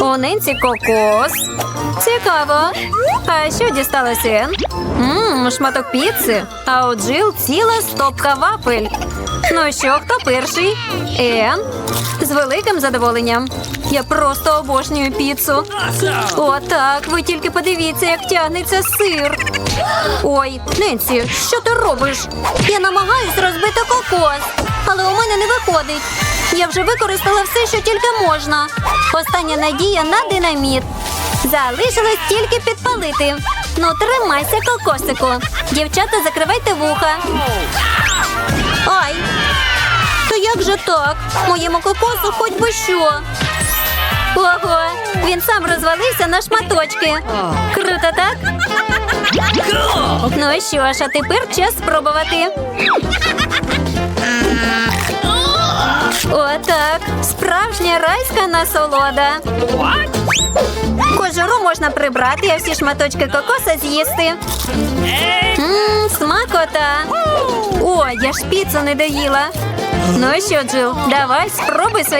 У Ненсі кокос. Цікаво. А що дісталося Ен? Ммм, шматок піци. А у Джил ціла стопка вафель. Ну що, хто перший? Ен? З великим задоволенням. Я просто обожнюю піцу. О, так, ви тільки подивіться, як тягнеться сир. Ой, Ненсі, що ти робиш? Я намагаюсь розбити кокос, але у мене не виходить. Я вже використала все, що тільки можна. Остання надія на динаміт. Залишилось тільки підпалити. Ну, тримайся, кокосику. Дівчата, закривайте вуха. Ай! То як же так? Моєму кокосу хоч би що. Ого, він сам розвалився на шматочки. Круто, так? Ну що ж, а тепер час спробувати. Отак. Справжня райська насолода. Кожуру можна прибрати, а всі шматочки кокоса з'їсти. Ммм, смакота. О, я ж піцу не доїла. Ну що, Джил, давай спробуй свої